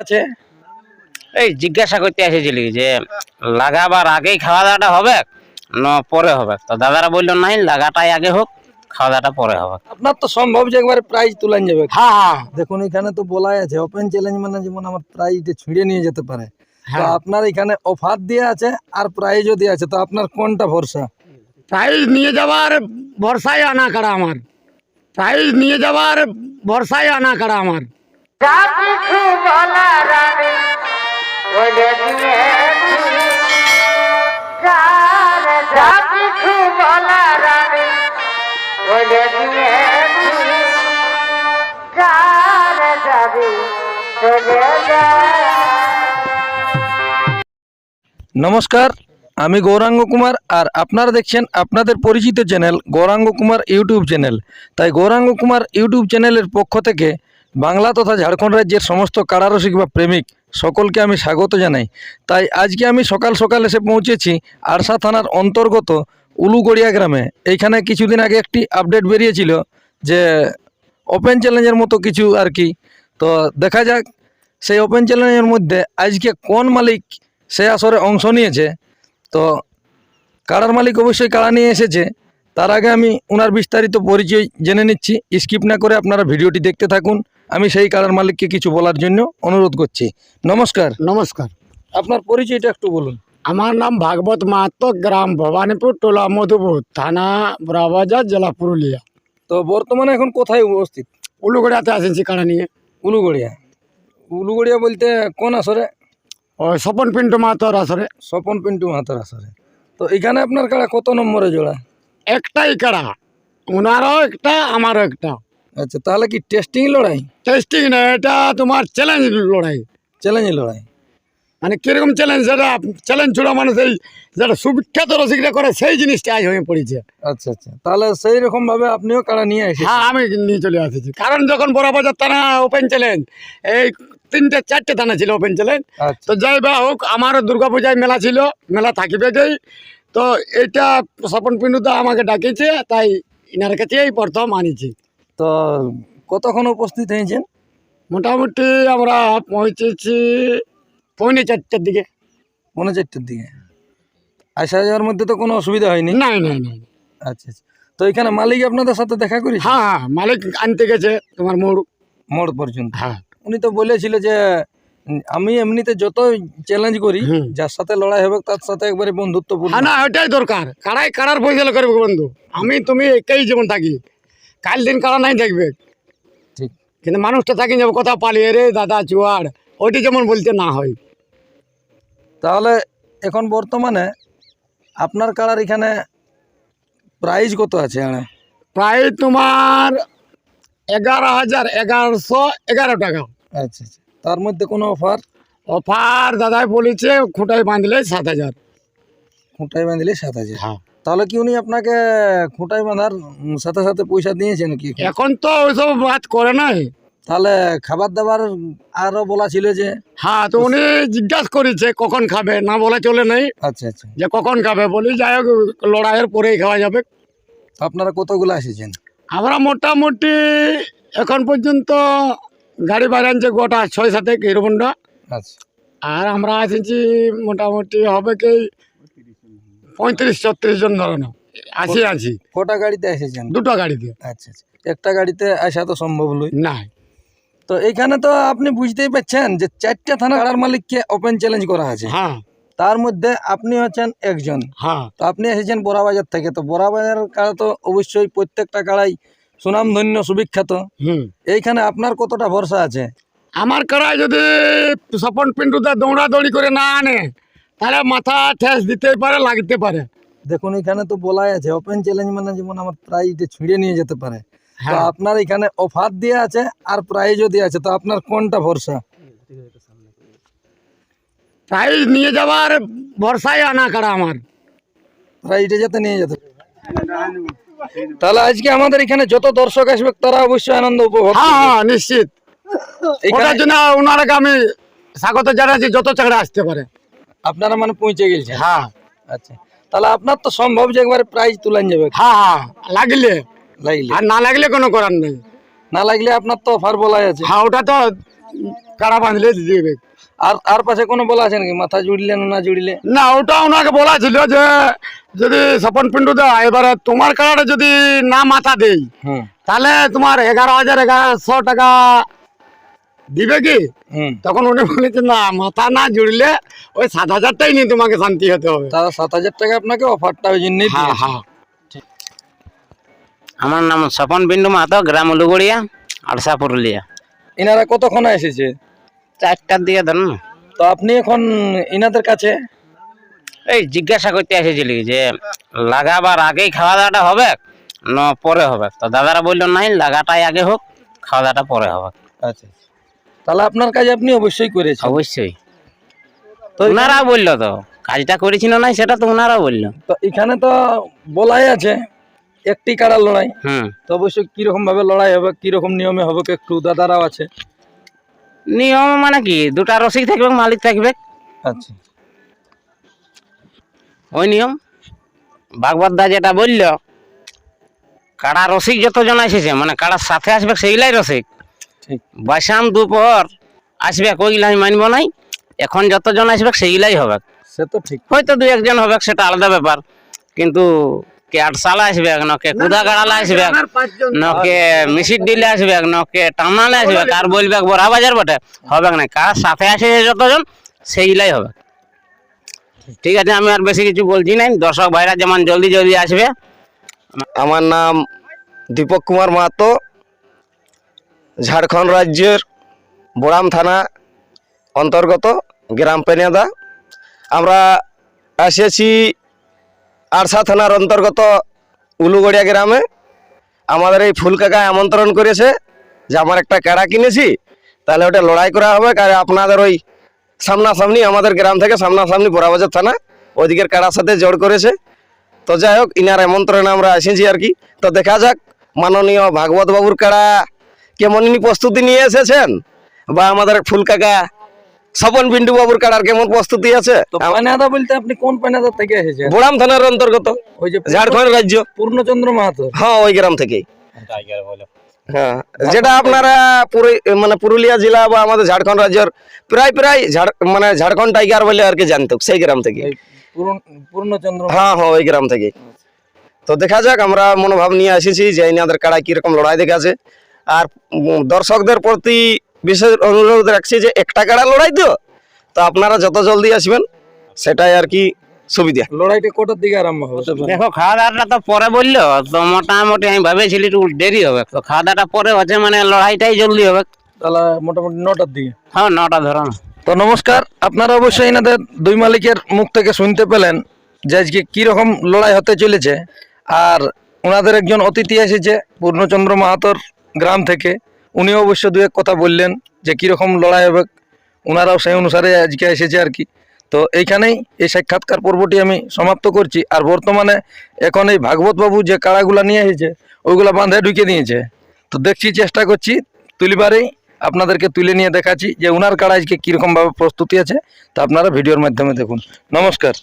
আছে? এই জিজ্ঞাসা করতে এসেছিলি যে লাগাবার আগেই খাওয়া দাওয়াটা হবে? না পরে হবে। তো দাদারা বলল নাই লাগাটাই আগে হোক খাওয়া দাওয়াটা পরে হবে। আপনার তো সম্ভব যে একবারে প্রাইজ তুলান যাবে। হ্যাঁ হ্যাঁ দেখুন এখানে তো বলাই আছে ওপেন চ্যালেঞ্জ মানে যেমন আমার প্রাইজটা ছিঁড়ে নিয়ে যেতে পারে। তো হ্যাঁ আপনার এখানে অফার দিয়ে আছে আর প্রাইজও দিয়ে আছে তো আপনার কোনটা ভরসা? প্রাইজ নিয়ে যাওয়ার ভরসায় আনা করা আমার। প্রাইজ নিয়ে যাওয়ার ভরসায় আনা করা আমার। নমস্কার, আমি গৌরাঙ্গ কুমার আর আপনারা দেখছেন আপনাদের পরিচিত channel Gauranga Kumar YouTube channel. তাই গৌরাঙ্গ কুমার ইউটিউব চ্যানেলের পক্ষ থেকে বাংলা তথা ঝাড়খণ্ড রাজ্যের সমস্ত কারারসিক বা প্রেমিক সকলকে আমি স্বাগত জানাই। তাই আজকে আমি সকাল সকাল এসে পৌঁছেছি আরসা থানার অন্তর্গত উলুগড়িয়া গ্রামে। এইখানে কিছুদিন আগে একটি আপডেট বেরিয়েছিল যে ওপেন চ্যালেঞ্জের মতো কিছু আর কি। তো দেখা যাক সেই ওপেন চ্যালেঞ্জের মধ্যে আজকে কোন মালিক সে আসরে অংশ নিয়েছে। তো কাড়ার মালিক অবশ্যই কাড়া নিয়ে এসেছে, তার আগে আমি ওনার বিস্তারিত পরিচয় জেনে নিচ্ছি। স্কিপ না করে আপনারা ভিডিওটি দেখতে থাকুন। আমি সেই কাড়ার মালিককে কিছু বলার জন্য অনুরোধ করছি। নমস্কার। নমস্কার। আপনার পরিচয়টা একটু বলুন। আমার নাম ভাগবত মাহাতো গ্রাম ভবানীপুর টোলা মধুপুর থানা বড়াবাজার জেলা পুরুলিয়া। তো বর্তমানে এখন কোথায় উপস্থিত? উলুগড়িয়াতে আসেছি কাড়া নিয়ে। উলুগড়িয়া। উলুগড়িয়া বলতে কোন আসরে? ওই স্বপন পিন্টু মাহাতোর আসরে। স্বপন পিন্টু মাহাতার আসরে। তো এখানে আপনার কাড়া কত নম্বরে জোড়া? একটাই কাড়া ওনারও একটা আমারও একটা। আচ্ছা তাহলে কি টেস্টিং লড়াই? টেস্টিং না এটা তোমার চ্যালেঞ্জ লড়াই। চ্যালেঞ্জ লড়াই? মানে কীরকম চ্যালেঞ্জ সেটা চ্যালেঞ্জ ছোড়া মানুষ এই যেটা সুবিখ্যাত রসিকরা করে সেই জিনিসটা আজ হয়ে পড়েছে। আচ্ছা আচ্ছা তাহলে সেই রকম ভাবে আপনিও কারা নিয়ে এসেছেন? হ্যাঁ আমি নিয়ে চলে আসেছি। কারণ যখন বড়বাজার থানা ওপেন চ্যালেঞ্জ এই তিনটে চারটে থানা ছিল ওপেন চ্যালেঞ্জ তো যাই বা হোক আমারও দুর্গাপূজায় মেলা ছিল মেলা থাকিবে গেই তো এটা স্বপন পিন্ডুদা আমাকে ডাকিয়েছে তাই ইনার কাছেই প্রথম আনিছি। তো কতক্ষণ উপস্থিত হয়েছেন? মোটামুটি আমরা পৌঁছেছি পৌনে চারটার দিকে। পৌনে চারটের দিকে। আসা যাওয়ার মধ্যে তো কোনো অসুবিধা হয়নি? না নাই নাই। আচ্ছা আচ্ছা। তো এখানে মালিক আপনাদের সাথে দেখা করি হ্যাঁ হ্যাঁ মালিক আনতে গেছে তোমার মোড়। মোড় পর্যন্ত। হ্যাঁ। উনি তো বলেছিল যে আমি এমনিতে যত চ্যালেঞ্জ করি যার সাথে লড়াই হবে তার সাথে একবারে বন্ধুত্বপূর্ণ। হ্যাঁ না ওটাই দরকার। কারাই কারার ফয়সলা করবে বন্ধু। আমি তুমি একাই যেমন থাকি। কাল দিন কারা নাই দেখবে? ঠিক। কিন্তু মানুষটা থাকি যাবে কথা পালিয়ে রে দাদা চুয়ার ওইটি যেমন বলতে না হয়। তাহলে এখন বর্তমানে আপনার কাড়ার এখানে প্রাইস কত আছে প্রায় তোমার এগারো হাজার এগারোশো এগারো টাকা। আচ্ছা আচ্ছা। তার মধ্যে কোনো অফার? অফার দাদাই বলেছে খুঁটায় বাঁধলে সাত হাজার। খুঁটাই বাঁধলে সাত হাজার। হ্যাঁ। তাহলে কি উনি আপনাকে খুঁটাই বাঁধার সাথে সাথে পয়সা দিয়েছেন কি? এখন তো ওইসব বাদ করে নাই। তাহলে খাবার দাবার আরও বলা ছিল যে? হ্যাঁ তো উনি জিজ্ঞাসা করেছে কখন খাবে না বলা চলে নাই। আচ্ছা আচ্ছা। যে কখন খাবে বলি যাই হোক লড়াইয়ের পরেই খাওয়া যাবে। তো আপনারা কতগুলো এসেছেন? আমরা মোটামুটি এখন পর্যন্ত গাড়ি বাইরে আনছে গোটা ছয় সাথে হিরোহন্ডা। আচ্ছা। আর আমরা এসেছি মোটামুটি হবে কি পঁয়ত্রিশ ছত্রিশ জন ধরানো। আছি আছি কটা গাড়িতে এসেছেন? দুটো গাড়িতে। আচ্ছা আচ্ছা। একটা গাড়িতে আসা তো সম্ভব নয়। নাই। তো এইখানে তো আপনি বুঝতেই পারছেন যে চারটা থানা মালিককে ওপেন চ্যালেঞ্জ করা আছে। হ্যাঁ। তার মধ্যে আপনি হচ্ছেন একজন। হ্যাঁ। তো আপনি এসেছেন বড়াবাজার থেকে। তো বড়াবাজার কাড়া তো অবশ্যই প্রত্যেকটা কাড়াই সুনামধন্য সুবিখ্যাত। হুম। এইখানে আপনার কতটা ভরসা আছে? আমার কড়াই যদি স্বপন পিন্টুদা দৌড়াদৌড়ি করে না আনে তাহলে মাথা ঠেস দিতেই পারে লাগতে পারে। দেখুন এখানে তো বলাই আছে ওপেন চ্যালেঞ্জ মানে যেমন আমার প্রাইজটা ছিঁড়ে নিয়ে যেতে পারে। তো হ্যাঁ। আপনার এখানে অফার দিয়ে আছে আর প্রাইজও দিয়ে আছে তো আপনার কোনটা ভরসা? প্রাইজ নিয়ে যাওয়ার ভরসায় আনা করা আমার প্রাইজটা যাতে নিয়ে যেতে তাহলে আজকে আমাদের এখানে যত দর্শক আসবে তারা অবশ্যই আনন্দ উপভোগ হ্যাঁ হ্যাঁ নিশ্চিত। এখানে ওটার জন্য ওনারাকে আমি স্বাগত জানাচ্ছি যত চাকরি আসতে পারে। আপনারা মানে পৌঁছে গেছে। হ্যাঁ। আচ্ছা তাহলে আপনার তো সম্ভব যে একবারে প্রাইজ তুলান যাবে। হ্যাঁ হ্যাঁ লাগলে। লাগলে। আর না লাগলে কোনো করার নেই। না লাগলে আপনার তো অফার বলা আছে। হ্যাঁ ওটা তো কাড়া বাঁধলে দিয়ে দেবে আর আর পাশে কোনো বলা আছে নাকি? মাথা জুড়লে না জুড়লে? না ওটা ওনাকে বলা ছিল যে যদি স্বপন পিন্টু দা এবারে তোমার কাড়াটা যদি না মাথা দেই তাহলে তোমার এগারো হাজার এগারোশো টাকা দিবে কি হুম। তখন উনি বলেছে না মাথা না জুড়লে ওই সাত হাজারটাই নিয়ে তোমাকে শান্তি হতে হবে। তারা সাত হাজার টাকা আপনাকে অফারটা ওই জন্যই হ্যাঁ হ্যাঁ। আমার নাম স্বপন বিন্দু মাহাতো গ্রাম উলুগড়িয়া আড়সা পুরুলিয়া। এনারা কতক্ষণ এসেছে? চারটার দিকে ধরুন। তো আপনি এখন ইনাদের কাছে? এই জিজ্ঞাসা করতে এসেছিলি যে লাগাবার আগেই খাওয়া দাওয়াটা হবে না পরে হবে? তো দাদারা বলল নাই লাগাটাই আগে হোক খাওয়া দাওয়াটা পরে হবে। আচ্ছা। তাহলে আপনার কাজ আপনি অবশ্যই করেছেন। অবশ্যই। তো ওনারা বলল তো কাজটা করেছিল নাই সেটা তো ওনারা বলল। তো এখানে তো বলাই আছে একটি কাড়া লড়াই। হুম। তো অবশ্যই কীরকম ভাবে লড়াই হবে কীরকম নিয়মে হবে একটু দাদারাও আছে। নিয়ম মানে কি দুটা রসিক থাকবে মালিক থাকবে। আচ্ছা। ওই নিয়ম। ভাগবত দা যেটা বলল কাড়া রসিক যত যতজন এসেছে মানে কাড়ার সাথে আসবে সেইগুলাই রসিক। বাসাম দুপুর আসবে ওইগুলা আমি মানবো নাই। এখন যতজন আসবে সেইগুলাই হবে। সে তো ঠিক। হয়তো দু একজন হবে সেটা আলাদা ব্যাপার। কিন্তু কে আটসালা আসবে না কে কুদা গাড়ালা আসবে না কে মিশির দিলে আসবে না কে টানালে আসবে আর বলবে বড়া বাজার বটে? হবে না কার সাথে আসে যতজন সেইগুলাই হবে। ঠিক আছে আমি আর বেশি কিছু বলছি না দর্শক ভাইরা যেমন জলদি জলদি আসবে। আমার নাম দীপক কুমার মাহাতো। ঝাড়খণ্ড রাজ্যের বোড়াম থানা অন্তর্গত গ্রাম পেনিয়াদা। আমরা এসেছি আরসা থানার অন্তর্গত উলুগড়িয়া গ্রামে। আমাদের এই ফুল কাকা আমন্ত্রণ করেছে যে আমার একটা ক্যাড়া কিনেছি, তাহলে ওটা লড়াই করা হবে আর আপনাদের ওই সামনাসামনি আমাদের গ্রাম থেকে সামনাসামনি বোরাবাজার থানা ওদিকের কাড়ার সাথে জোর করেছে। তো যাই হোক, ইনার আমন্ত্রণে আমরা এসেছি আর কি। তো দেখা যাক, মাননীয় ভাগবত বাবুর কাড়া কেমন ইনি প্রস্তুতি নিয়ে এসেছেন? বা আমাদের ফুল কাকা স্বপন বিন্ডু বাবুর কাড়ার কেমন প্রস্তুতি আছে? পানাদা বলতে আপনি কোন পানাদা থেকে এসেছেন? বোড়াম থানার অন্তর্গত ওই যে ঝাড়খণ্ড রাজ্য। পূর্ণচন্দ্র মাহাতো। হ্যাঁ ওই গ্রাম থেকেই। হ্যাঁ যেটা আপনারা মানে পুরুলিয়া জেলা বা আমাদের ঝাড়খণ্ড রাজ্যের প্রায় প্রায় ঝাড় মানে ঝাড়খণ্ড টাইগার বলে আর কি জানতো সেই গ্রাম থেকে পূর্ণচন্দ্র হ্যাঁ হ্যাঁ ওই গ্রাম থেকে তো দেখা যাক আমরা মনোভাব নিয়ে এসেছি যে ইনাদের কাড়া কীরকম লড়াই দেখাছে আর দর্শকদের প্রতি বিশেষ অনুরোধ রাখছি যে একটা কাড়া লড়াই তো তো আপনারা যত জলদি আসবেন সেটাই আর কি সুবিধা। লড়াইটা কোটার দিকে আরম্ভ হবে? দেখো খাওয়া দাওয়াটা তো পরে বলল তো মোটামুটি আমি ভেবেছিলি একটু দেরি হবে। তো খাওয়া দাওয়াটা পরে হচ্ছে মানে লড়াইটাই জলদি হবে। তাহলে মোটামুটি নটার দিকে। হ্যাঁ নটা ধরো। তো নমস্কার আপনারা অবশ্যই এনাদের দুই মালিকের মুখ থেকে শুনতে পেলেন যে আজকে কীরকম লড়াই হতে চলেছে। আর ওনাদের একজন অতিথি এসেছে পূর্ণচন্দ্র মাহাতোর গ্রাম থেকে। উনিও অবশ্য দু এক কথা বললেন যে কীরকম লড়াই হবে ওনারাও সেই অনুসারে আজকে এসেছে আর কি। তো এইখানেই এই সাক্ষাৎকার পর্বটি আমি সমাপ্ত করছি। আর বর্তমানে এখন এই ভাগবত বাবু যে কাড়াগুলা নিয়ে এসেছে, ওইগুলা বাঁধে ঢুকে নিয়েছে। তো দেখছি, চেষ্টা করছি তুলিবারেই আপনাদেরকে তুলে নিয়ে দেখাচ্ছি যে ওনার কাড়া আজকে কীরকমভাবে প্রস্তুতি আছে। তা আপনারা ভিডিওর মাধ্যমে দেখুন। নমস্কার।